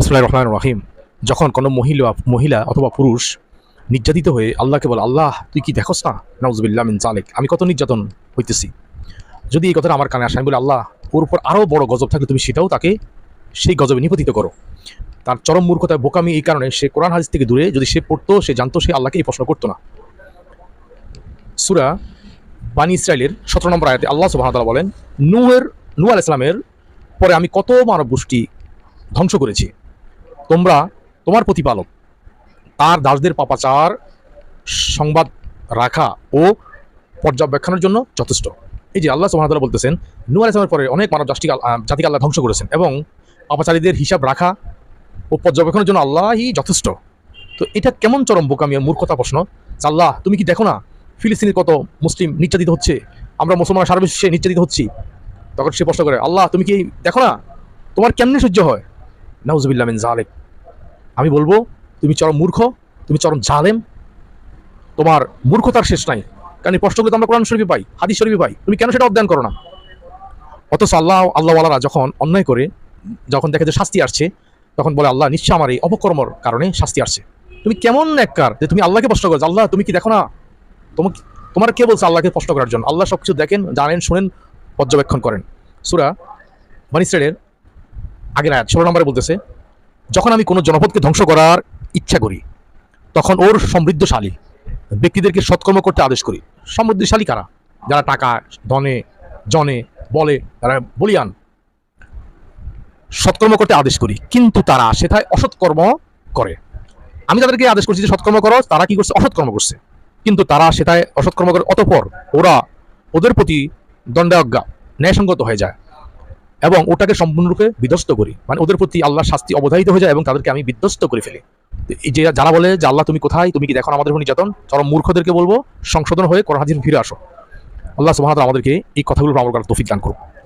বিসমুল্লাহ রহমান রহিম। যখন কোনো মহিলা মহিলা অথবা পুরুষ নির্যাতিত হয়ে আল্লাহকে বলে, আল্লাহ, তুই কি দেখোস না? নওজবিল্লা মিন জালেক। আমি কত নির্যাতন হইতেছি। যদি এই কথাটা আমার কানে আসে, আমি বলি, আল্লাহ, ওর উপর আরও বড় গজব থাকলে তুমি সেটাও তাকে সেই গজবে নিপতিত করো। তার চরম মূর্খতায় বোকামি এই কারণে সে কোরআন হাদিস থেকে দূরে, যদি সে পড়তো, সে জানতো, সে আল্লাহকে এই প্রশ্ন করতো না। সুরা বানী ইসরায়েলের সতেরো নম্বর আয়াতে আল্লাহ সুবাহতাল্লাহ বলেন, নুহের নূ আল ইসলামের পরে আমি কত মানব গোষ্ঠী ধ্বংস করেছি। তোমরা তোমার প্রতিপালক, তার দাসদের পাপাচার সংবাদ রাখা ও পর্যবেক্ষণের জন্য যথেষ্ট। এই যে আল্লাহ সুহামতাল্লাহ বলতেছেন নূ আল ইসলামের পরে অনেক মানব জাতিকে জাতিকে আল্লাহ ধ্বংস করেছেন এবং পাপাচারীদের হিসাব রাখা ও পর্যবেক্ষণের জন্য আল্লাহই যথেষ্ট। তো এটা কেমন চরম বোকামি মূর্খতা প্রশ্ন? আল্লাহ, তুমি কি দেখো না ফিলিস্তিনের কত মুসলিম নির্যাতিত হচ্ছে? আমরা মুসলমান সারা বিশ্বে নির্যাতিত হচ্ছি। তখন সে প্রশ্ন করে, আল্লাহ, তুমি কি দেখো না? তোমার কেমনে সহ্য হয়? নাউজুবিল্লাহ মিন জালেক আমি বলব, তুমি চরম মূর্খ, তুমি চরম জালেম। তোমার মূর্খতার শেষ নাই। কারণ এই প্রশ্নগুলো তো আমরা কোরআন শরীফে পাই, হাদিস শরীফে পাই। তুমি কেন সেটা অধ্যয়ন করো না? অথচ আল্লাহ, আল্লাহওয়ালারা যখন অন্যায় করে, যখন দেখে যে শাস্তি আসছে, তখন বলে, আল্লাহ, নিশ্চয় আমার এই অপকর্মর কারণে শাস্তি আসছে। তুমি কেমন এককার যে তুমি আল্লাহকে প্রশ্ন করো আল্লাহ, তুমি কি দেখো না? তোমাকে, তোমার কে বলছে আল্লাহকে প্রশ্ন করার জন্য? আল্লাহ সব কিছু দেখেন, জানেন, শুনেন, পর্যবেক্ষণ করেন। সুরা বানিসের আগের আয়াত, ষোলো নম্বরে বলতেছে যখন আমি কোনো জনপদকে ধ্বংস করার ইচ্ছা করি, তখন ওর সমৃদ্ধশালী ব্যক্তিদেরকে সৎকর্ম করতে আদেশ করি। সমৃদ্ধশালী কারা? যারা টাকা, ধনে, জনে, বলে তারা বলিয়ান, সৎকর্ম করতে আদেশ করি। কিন্তু তারা সেথায় অসৎকর্ম করে। আমি তাদেরকে আদেশ করছি যে, সৎকর্ম করো, তারা কি করছে? অসৎকর্ম করছে। কিন্তু তারা সেটাই অসৎকর্ম করে। অতপর ওরা ওদের প্রতি দণ্ডাজ্ঞা, ন্যায়সঙ্গত হয়ে যায়। এবং ওটাকে সম্পূর্ণরূপে বিধ্বস্ত করি। মানে ওদের প্রতি আল্লাহ শাস্তি অবধারিত হয়ে যায় এবং তাদেরকে আমি বিধ্বস্ত করে ফেলি। এই যে যারা বলে যে, আল্লাহ, তুমি কোথায়? তুমি কি দেখো আমাদের উপর নির্যাতন? চরম মূর্খদেরকে বলব, সংশোধন হয়ে কোরআন ফিরে আসো। আল্লাহ সুবহানাহু আমাদেরকে এই কথাগুলো আমল করার তৌফিক দান করুন